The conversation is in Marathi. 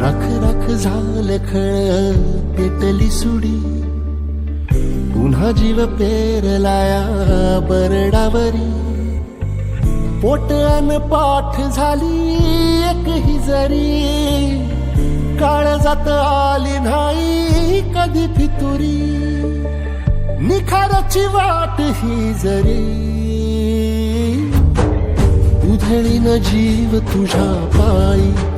नखळ पेटली सुडी. पुन्हा जीव पेरलाया बरडावरी. पोट अन पाठ झाली एक ही जरी. काळ जात आली नाही कधी फितुरी. निखाराची वाट ही जरी. उधळीन जीव तुझ्या पायी.